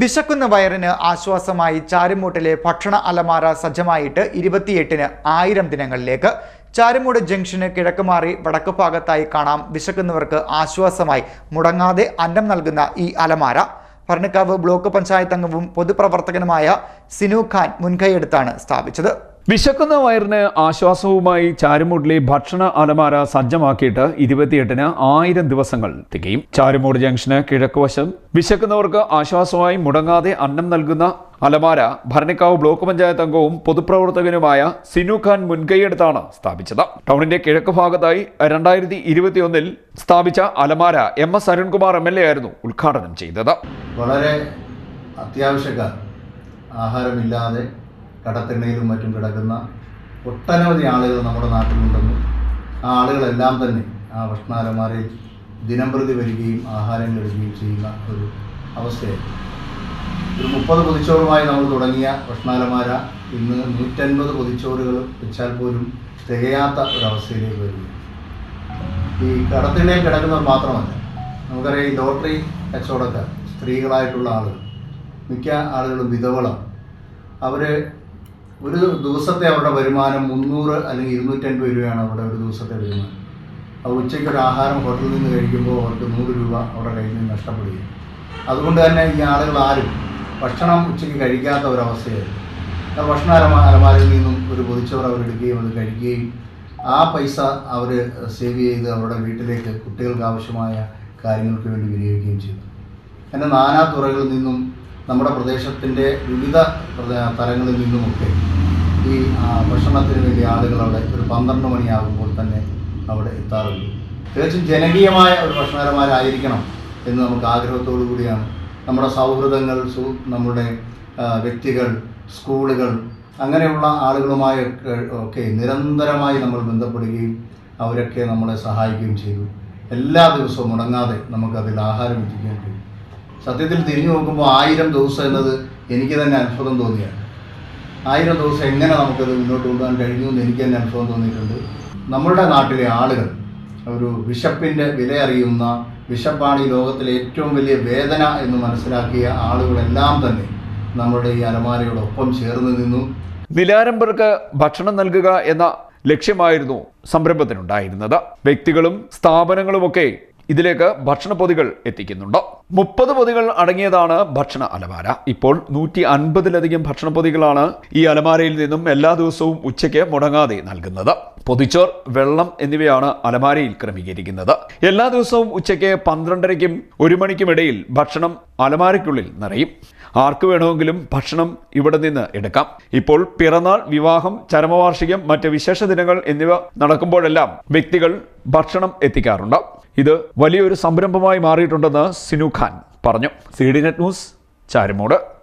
വിശക്കുന്ന വയറിന് ആശ്വാസമായി ചാരുമൂട്ടിലെ ഭക്ഷണ അലമാര സജ്ജമായിട്ട് ഇരുപത്തിയെട്ടിന് ആയിരം ദിനങ്ങളിലേക്ക്. ചാരുമൂട് ജംഗ്ഷന് കിഴക്ക് മാറി വടക്ക് ഭാഗത്തായി കാണാം വിശക്കുന്നവർക്ക് ആശ്വാസമായി മുടങ്ങാതെ അന്നം നൽകുന്ന ഈ അലമാര. ഭരണിക്കാവ് ബ്ലോക്ക് പഞ്ചായത്ത് അംഗവും പൊതുപ്രവർത്തകനുമായ സിനു ഖാൻ മുൻകൈയെടുത്താണ് സ്ഥാപിച്ചത്. വിശക്കുന്ന വയറിന് ആശ്വാസവുമായി ചാരുമൂടിലെ ഭക്ഷണ അലമാര സജ്ജമാക്കിയിട്ട് ഇരുപത്തിയെട്ടിന് ആയിരം ദിവസങ്ങൾ തികയും. ചാരുമൂട് ജംഗ്ഷന് കിഴക്കുവശം വിശക്കുന്നവർക്ക് ആശ്വാസമായി മുടങ്ങാതെ അന്നം നൽകുന്ന അലമാര ഭരണിക്കാവ് ബ്ലോക്ക് പഞ്ചായത്ത് അംഗവും പൊതുപ്രവർത്തകനുമായ സിനു ഖാൻ മുൻകൈയെടുത്താണ് സ്ഥാപിച്ചത്. ടൗണിന്റെ കിഴക്ക് ഭാഗത്തായി രണ്ടായിരത്തി ഇരുപത്തിയൊന്നിൽ സ്ഥാപിച്ച അലമാര M S Arunkumar M L A ആയിരുന്നു ഉദ്ഘാടനം ചെയ്തത്. വളരെ അത്യാവശ്യക്കാർ. ആഹാരമില്ലാതെ കടത്തിണ്ണയിലും മറ്റും കിടക്കുന്ന ഒട്ടനവധി ആളുകൾ നമ്മുടെ നാട്ടിലുണ്ടെന്നും ആ ആളുകളെല്ലാം തന്നെ ആ ഭക്ഷണാലമാരയിൽ ദിനംപ്രതി വരികയും ആഹാരങ്ങൾ എടുക്കുകയും ചെയ്യുന്ന ഒരു അവസ്ഥയായിരുന്നു ഒരു മുപ്പത് പൊതിച്ചോറുമായി നമ്മൾ തുടങ്ങിയ ഭക്ഷണാലമാര ഇന്ന് നൂറ്റൻപത് പൊതിച്ചോറുകൾ വെച്ചാൽ പോലും തികയാത്ത ഒരവസ്ഥയിലേക്ക് വരുന്നു ഈ കടത്തിണ്ണയിൽ കിടക്കുന്നവർ മാത്രമല്ല നമുക്കറിയാം ഈ ലോട്ടറി കച്ചവടക്കാർ സ്ത്രീകളായിട്ടുള്ള ആളുകൾ മിക്ക ആളുകളും വിധവളം അവർ ഒരു ദിവസത്തെ അവരുടെ വരുമാനം മുന്നൂറ് അല്ലെങ്കിൽ ഇരുന്നൂറ്റൻപത് രൂപയാണ് അവരുടെ ഒരു ദിവസത്തെ വരുമാനം. അത് ഉച്ചയ്ക്ക് ഒരു ആഹാരം ഹോട്ടലിൽ നിന്ന് കഴിക്കുമ്പോൾ അവർക്ക് നൂറ് രൂപ അവരുടെ കയ്യിൽ നിന്ന് നഷ്ടപ്പെടുകയും. അതുകൊണ്ട് തന്നെ ഈ ആളുകൾ ആരും ഭക്ഷണം ഉച്ചയ്ക്ക് കഴിക്കാത്ത ഒരവസ്ഥയായിരുന്നു. ഭക്ഷണ അലമാ അലമാരയിൽ നിന്നും ഒരു പൊതിച്ചവർ അവരെടുക്കുകയും അത് കഴിക്കുകയും ആ പൈസ അവർ സേവ് ചെയ്ത് അവരുടെ വീട്ടിലേക്ക് കുട്ടികൾക്ക് ആവശ്യമായ കാര്യങ്ങൾക്ക് വേണ്ടി വിനിയോഗിക്കുകയും ചെയ്തു. അങ്ങനെ നാനാ തുറകളിൽ നിന്നും നമ്മുടെ പ്രദേശത്തിന്റെ വിവിധ തലങ്ങളിൽ നിന്നുമൊക്കെ ഈ ഭക്ഷണത്തിന് വേണ്ടി ആളുകൾ അവിടെ ഒരു പന്ത്രണ്ട് മണിയാകുമ്പോൾ തന്നെ അവിടെ എത്താറുണ്ട്. തികച്ചും ജനകീയമായ ഒരു ഭക്ഷണകരമാരായിരിക്കണം എന്ന് നമുക്ക് ആഗ്രഹത്തോടു കൂടിയാണ്. നമ്മുടെ സൗഹൃദങ്ങൾ നമ്മുടെ വ്യക്തികൾ സ്കൂളുകൾ അങ്ങനെയുള്ള ആളുകളുമായി ഒക്കെ നിരന്തരമായി നമ്മൾ ബന്ധപ്പെടുകയും അവരൊക്കെ നമ്മളെ സഹായിക്കുകയും ചെയ്തു. എല്ലാ ദിവസവും മുടങ്ങാതെ നമുക്കതിൽ ആഹാരം എത്തിക്കാൻ കഴിയും. സത്യത്തിൽ തിരിഞ്ഞു നോക്കുമ്പോൾ ആയിരം ദിവസം എന്നത് എനിക്ക് തന്നെ അത്ഭുതം തോന്നിയാണ്. ആയിരം ദിവസം എങ്ങനെ നമുക്കത് മുന്നോട്ട് കൊണ്ടുപോകാൻ കഴിഞ്ഞു എന്ന് എനിക്ക് തന്നെ അത്ഭുതം തോന്നിയിട്ടുണ്ട്. നമ്മുടെ നാട്ടിലെ ആളുകൾ ഒരു വിശപ്പിന്റെ വില അറിയുന്ന വിശപ്പാണ് ഈ ലോകത്തിലെ ഏറ്റവും വലിയ വേദന എന്ന് മനസ്സിലാക്കിയ ആളുകളെല്ലാം തന്നെ നമ്മുടെ ഈ അലമാരയോടൊപ്പം ചേർന്ന് നിന്നു. നിലാരംബർക്ക് ഭക്ഷണം നൽകുക എന്ന ലക്ഷ്യമായിരുന്നു സംരംഭത്തിനുണ്ടായിരുന്നത്. വ്യക്തികളും സ്ഥാപനങ്ങളുമൊക്കെ ഇതിലേക്ക് ഭക്ഷണ പൊതികൾ എത്തിക്കുന്നുണ്ട്. മുപ്പത് പൊതികൾ അടങ്ങിയതാണ് ഭക്ഷണ അലമാര. ഇപ്പോൾ നൂറ്റി അൻപതിലധികം ഭക്ഷണ പൊതികളാണ് ഈ അലമാരയിൽ നിന്നും എല്ലാ ദിവസവും ഉച്ചയ്ക്ക് മുടങ്ങാതെ നൽകുന്നത്. പൊതിച്ചോർ വെള്ളം എന്നിവയാണ് അലമാരയിൽ ക്രമീകരിക്കുന്നത്. എല്ലാ ദിവസവും ഉച്ചയ്ക്ക് പന്ത്രണ്ടരയ്ക്കും ഒരു മണിക്കുമിടയിൽ ഭക്ഷണം അലമാരയ്ക്കുള്ളിൽ നിറയും. ആർക്ക് വേണമെങ്കിലും ഭക്ഷണം ഇവിടെ നിന്ന് എടുക്കാം. ഇപ്പോൾ പിറന്നാൾ വിവാഹം ചരമവാർഷികം മറ്റ് വിശേഷ ദിനങ്ങൾ എന്നിവ നടക്കുമ്പോഴെല്ലാം വ്യക്തികൾ ഭക്ഷണം എത്തിക്കാറുണ്ട്. ഇത് വലിയൊരു സംരംഭമായി മാറിയിട്ടുണ്ടെന്ന് സിനു ഖാൻ പറഞ്ഞു. C D net news Charummood.